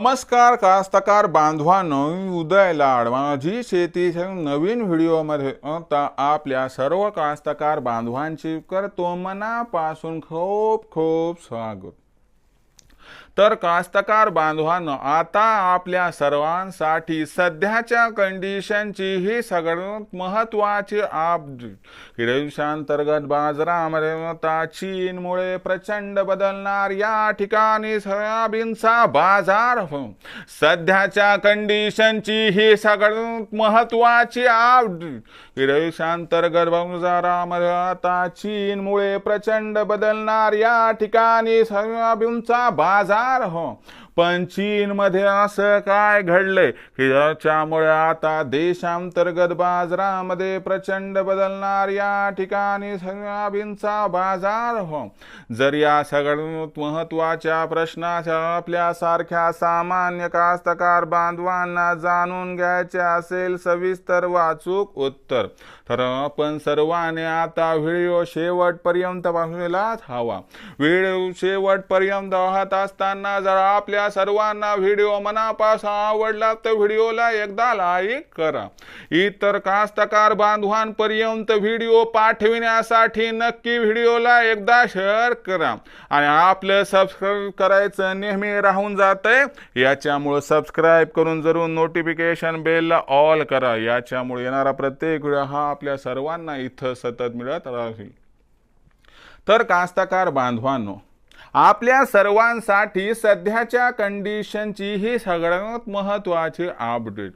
नमस्कार कास्तकार बांधवांनो उदय लाड. माझी शेतीच्या नवीन व्हिडिओमध्ये आता आपल्या सर्व कास्तकार बांधवांची करतो मनापासून खूप खूप स्वागत. तर कास्तकार बांधवांनो आता आपल्या सर्वांसाठी सध्याच्या कंडिशनची ही सगळ्यात महत्वाची अपडेट देशांतर्गत बाजारामध्ये चीनमुळे प्रचंड बदलणार या ठिकाणी सोयाबीनचा बाजार. हो सध्याच्या कंडिशनची ही सगळ्यात महत्वाची अपडेट देशांतर्गत बाजारामध्ये आता चीनमुळे प्रचंड बदलणार या ठिकाणी सोयाबीनचा बाजार. हो पण चीनमध्ये असं काय घडलंय? की ज्याच्यामुळे आता देशांतर्गत बाजारामध्ये प्रचंड बदलणार या ठिकाणी सोयाबीनचा बाजार हो. जर या सगळ्यात महत्त्वाच्या प्रश्नाच्या आपल्यासारख्या सामान्य कास्तकार बांधवांना जाणून घ्यायचे असेल सविस्तर वाचूक उत्तर. तर आपण सर्वांनी आता व्हिडिओ शेवटपर्यंत पाहिलाच हवा. व्हिडिओ शेवटपर्यंत पाहत असताना जर आपल्या सर्वांना व्हिडिओ मनापासून आवडला तर व्हिडिओला एकदा लाईक करा. इतर कास्तकार बांधवांपर्यंत व्हिडिओ पाठविण्यासाठी नक्की व्हिडिओला एकदा शेअर करा. आणि आपलं सबस्क्राईब करायचं नेहमी राहून जातंय. याच्यामुळं सबस्क्राईब करून जरूर नोटिफिकेशन बेलला ऑल करा. याच्यामुळे येणारा प्रत्येक व्हिडिओ हा आपल्या सर्वांना इथं सतत मिळत राहील. तर कास्तकार बांधवांनो आपल्या सर्वांसाठी सध्याच्या कंडिशनची ही सगळ्यात महत्वाची अपडेट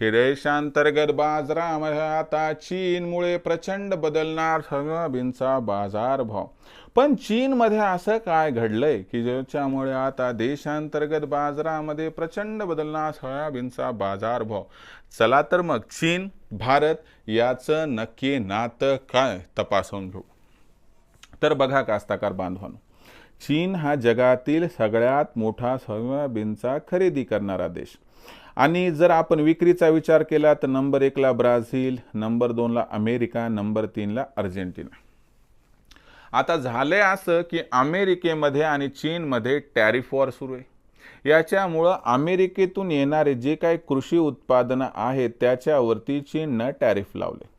की देशांतर्गत बाजारामध्ये आता चीनमुळे प्रचंड बदलणार सोयाबीनचा बाजारभाव. पण चीनमध्ये असं काय घडलंय की ज्याच्यामुळे आता देशांतर्गत बाजारामध्ये प्रचंड बदलणार सोयाबीनचा बाजारभाव? चला तर मग चीन भारत याचं नक्की नातं काय तपासून घेऊ. तर बघा कास्ताकार बांधवांनो. चीन हा जगातील सगळ्यात मोठा सोयाबीनचा खरेदी करणारा देश. आणि जर आपण विक्रीचा विचार केला तर नंबर एकला ब्राझील नंबर दोनला अमेरिका नंबर तीनला अर्जेंटिना. आता झालंय असं की अमेरिकेमध्ये आणि चीनमध्ये टॅरिफ वॉर सुरू आहे. याच्यामुळं अमेरिकेतून येणारे जे काही कृषी उत्पादनं आहेत त्याच्यावरती चीननं टॅरिफ लावले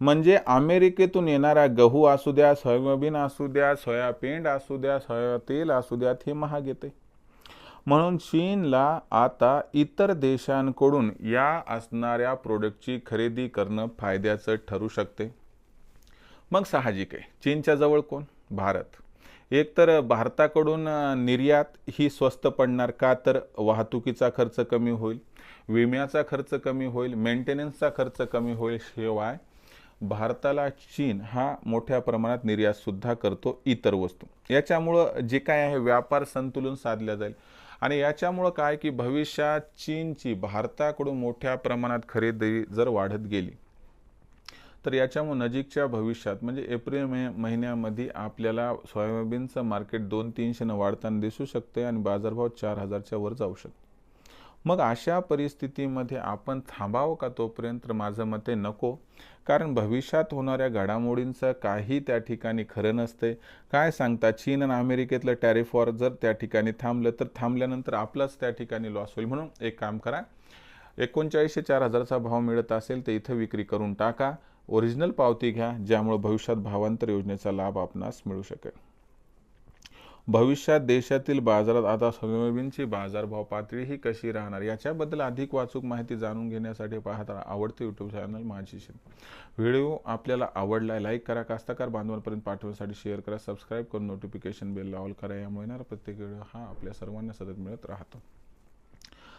म्हणजे अमेरिकेतून येणारा गहू असू द्या सोयाबीन असू द्या सोयाबीन असू द्या सोया तेल असू द्यात हे महाग येते. म्हणून चीनला आता इतर देशांकडून या असणाऱ्या प्रोडक्टची खरेदी करणं फायद्याचं ठरू शकते. मग साहजिक आहे. चीनच्या जवळ कोण? भारत. एकतर भारताकडून निर्यात ही स्वस्त पडणार का? तर वाहतुकीचा खर्च कमी होईल विम्याचा खर्च कमी होईल मेंटेनन्सचा खर्च कमी होईल. शिवाय भारताला चीन हा मोठ्या प्रमाणात निर्यात सुद्धा करतो इतर वस्तू. याच्यामुळं जे काय आहे व्यापार संतुलन साधल्या जाईल. आणि याच्यामुळं काय की भविष्यात चीनची भारताकडून मोठ्या प्रमाणात खरेदी जर वाढत गेली तर याच्यामुळे नजीकच्या भविष्यात म्हणजे एप्रिल मे महिन्यामध्ये आपल्याला सोयाबीनचं मार्केट दोन तीनशेनं वाढताना दिसू शकते आणि बाजारभाव चार हजारच्या वर जाऊ शकतो. मग अशा परिस्थितीमध्ये आपण थांबावं का तोपर्यंत? तर माझं मते नको. कारण भविष्यात होणाऱ्या घडामोडींचं काही त्या ठिकाणी खरं नसते. काय सांगता चीन आणि अमेरिकेतलं टॅरिफ वॉर जर त्या ठिकाणी थांबलं तर थांबल्यानंतर आपलाच त्या ठिकाणी लॉस होईल. म्हणून एक काम करा. एकोणचाळीसशे चार हजारचा भाव मिळत असेल तर इथं विक्री करून टाका. ओरिजिनल पावती घ्या ज्यामुळे भविष्यात भावांतर योजनेचा लाभ आपणास मिळू शकेल. भविष्यात देशातील बाजारात आता सोयाबीनची बाजारभाव पातळी ही कशी राहणार? याच्याबद्दल अधिक वाचूक माहिती जाणून घेण्यासाठी पाहत राहा आवडते यूट्यूब चॅनल माझी शेत व्हिडिओ आपल्याला आवडला लाईक करा कास्तकार बांधवांपर्यंत पाठवण्यासाठी शेअर करा सबस्क्राईब करून नोटिफिकेशन बेल ऑल करा. यामुळे येणारा प्रत्येक व्हिडिओ हा आपल्या सर्वांना सतत मिळत राहतो.